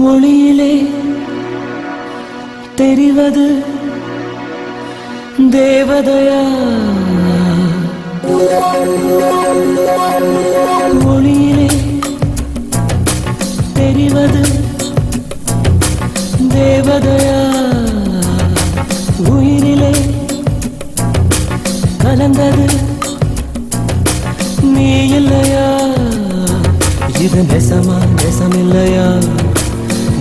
மொழியிலே தெரிவது தேவதையா? மொழியிலே தெரிவது தேவதையா? உயிரிலே கலந்தது நீ இல்லையா? இது நெசமா நெசமில்லையா?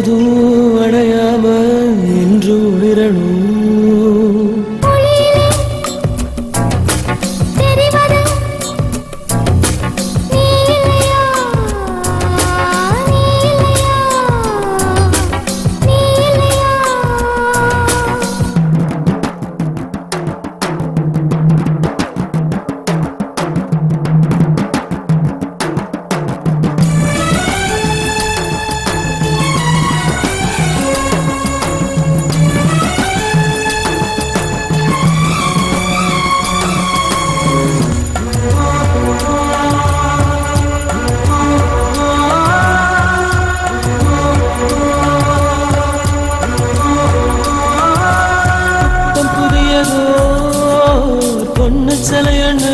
孤独。பொண்ணு சிலையண்ணு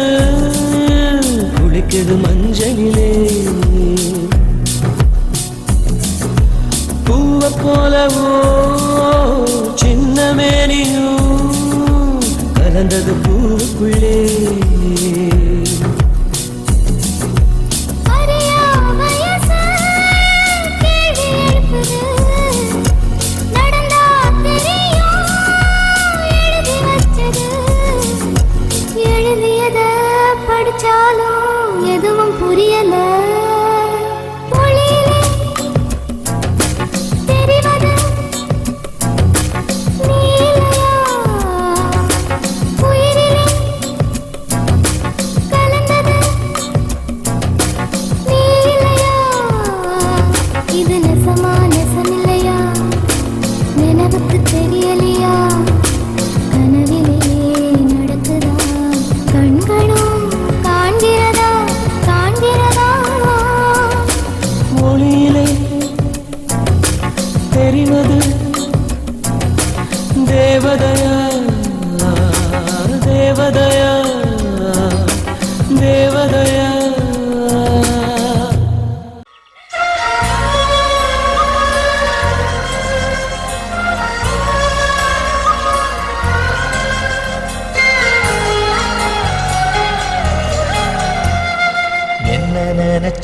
குளிக்குது மஞ்சளிலே. பூவ போலவோ சின்ன மேனியும் கலந்தது பூவுக்குள்ளே.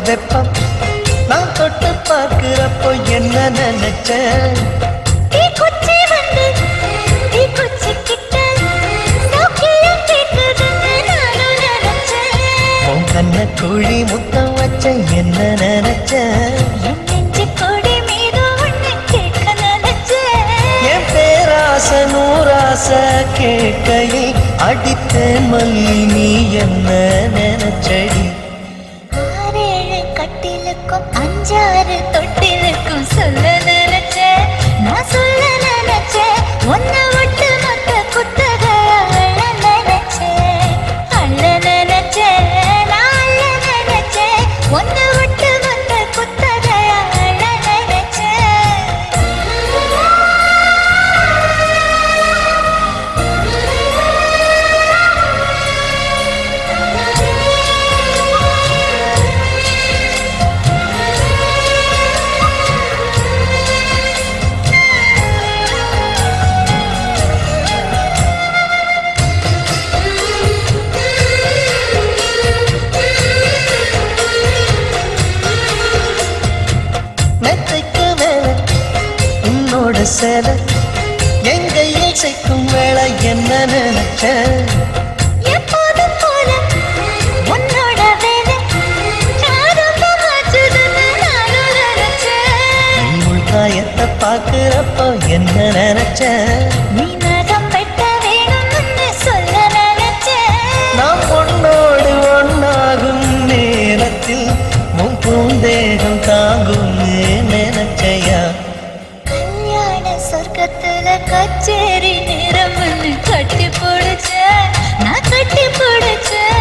வெப்பம். நான் தொட்டு பார்க்கிறப்போ என்ன நினைச்ச கண்ண குழி முத்தம் வச்ச என்ன நினைச்ச என் பேராச நூறாச கேட்கையை அடித்த மல்லி நீ என்ன நினைச்ச ചാരത്തൊട്ട് எங்கையில் சேர்க்கும் வேலை என்ன நினைச்ச? உள்காயத்தை பார்க்கிறப்போ என்ன நினைச்ச? நீ சொர்க்கத்துல கச்சேரி நேரம்னு கட்டி பிடிச்ச நான் கட்டி பிடிச்சேன்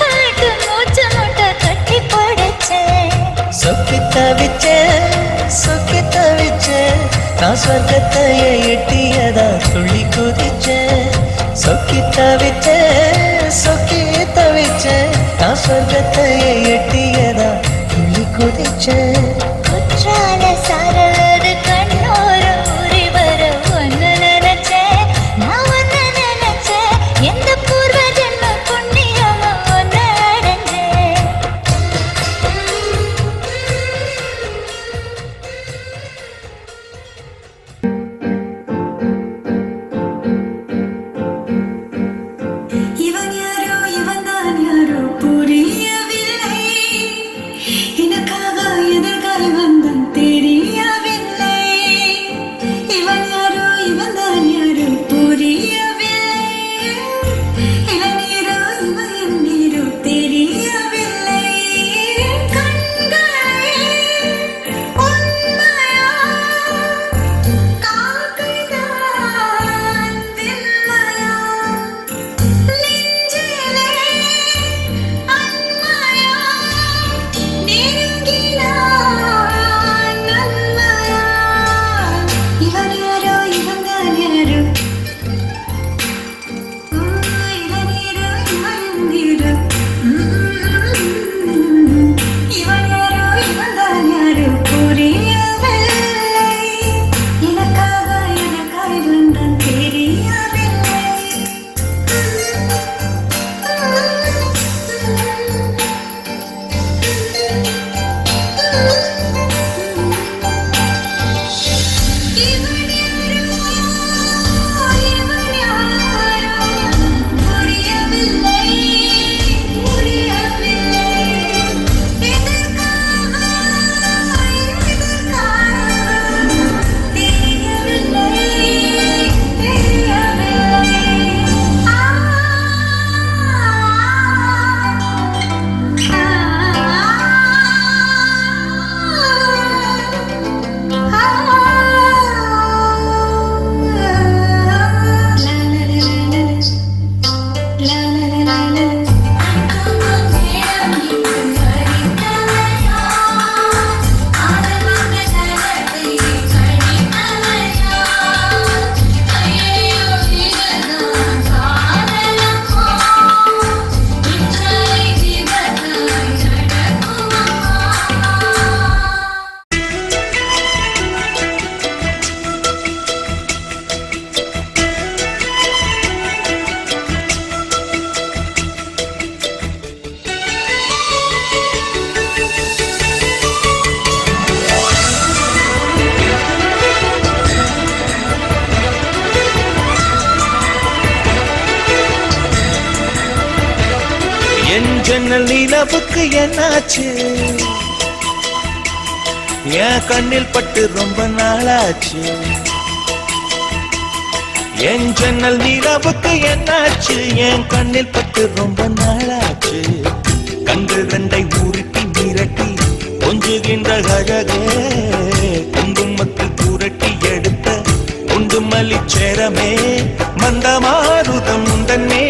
காட்டு மூச்சு முட்டை கட்டி பிடிச்சேன் சொக்கி தவிச்சேன் சொக்கி தவிச்சேன் நான் சொர்க்கத்தையே எட்டியதா துள்ளி குதிச்சேன் சொக்கி தவிச்சேன் சொக்கி தவிச்சேன் நான் சொர்க்கத்தையே எட்டியதா துள்ளி குதிச்சேன் குற்றால என்னாச்சு? என் கண்ணில் பட்டு ரொம்ப நாளாச்சு. என் ஜன்னல் நிலவுக்கு என்னாச்சு? என் கண்ணில் பட்டு ரொம்ப நாளாச்சு. கண்கள் ரெண்டை உருட்டி மிரட்டி கொஞ்சுகின்ற அழகே குங்குமத்தில் புரட்டி எடுத்த குண்டுமல்லி சேரமே மந்தமாருதம் தன்னே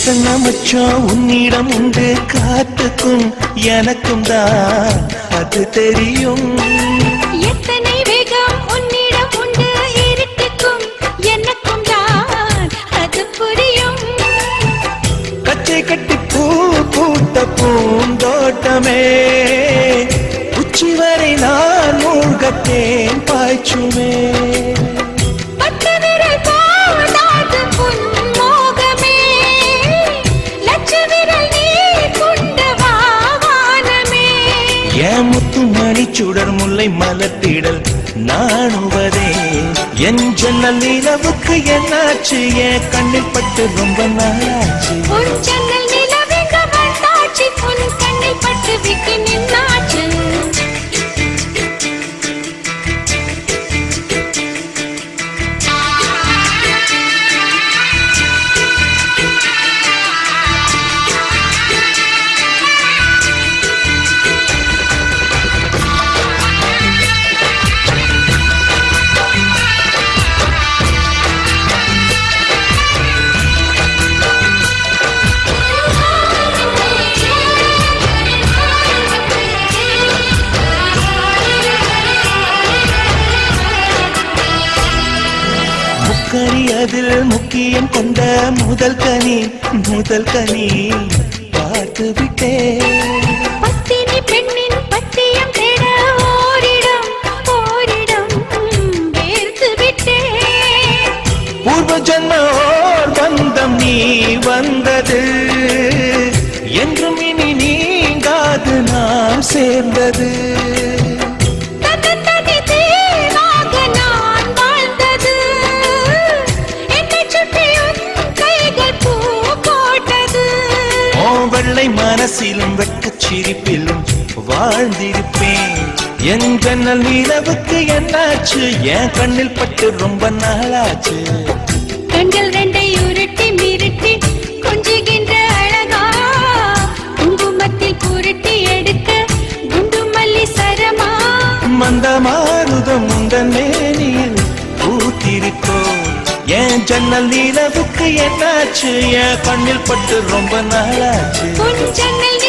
எத்தனை மச்சம் உன்னிடம் உண்டு காத்துக்கும் எனக்கும் தான். அது தெரியும். எத்தனை வேகம் உன்னிடம் உண்டு இருட்டுக்கும் எனக்கும் தான். அது புரியும். கச்சை கட்டி பூ பூத்த பூந்தோட்டமே. உச்சி வரை நான் மூழ்கத்தேன் பாய்ச்சுமே. சுடர் முல்லை மலத்திடல் நாணுவதே. என் ஜன்னல் நிலவுக்கு என்னாச்சு? என் கண்ணில் பட்டு ரொம்ப நாளாச்சு. உன் ஜன்னல் நிலவுக்கு வந்தாச்சு உன் கண்ணில் பட்டு விக்கு நின்னா அதில் முக்கியம் கொண்ட முதல் கனி முதல் கனி. பார்த்து விட்டேன். பத்தினி பெண்ணின் பத்தியம் தேட ஓரிடம் ஓரிடம் வேர்த்து விட்டேன். பூர்வ ஜன்மோர் பந்தம் நீ வந்தது என்றும் இனி நீங்காது நாம் சேர்ந்தது. மனசிலும் வெட்கச் சிரிப்பிலும் வாழ்ந்திருப்பேன். என் ஜன்னல் நிலவுக்கு என்னாச்சு? என் கண்ணில் பட்டு ரொம்ப நாளாச்சு. கண்கள் ரெண்டை உருட்டி மிரட்டி கொஞ்சுகின்ற அழகா. குங்குமத்தில் புரட்டி எடுக்க குண்டு மல்லி சரமா. மந்த மாருதம் உந்தன் என் ஜன்னல் நிலவுக்கு என்னாச்சு? என் கண்ணில் பட்டு ரொம்ப நாளாச்சு. ஜன்னல்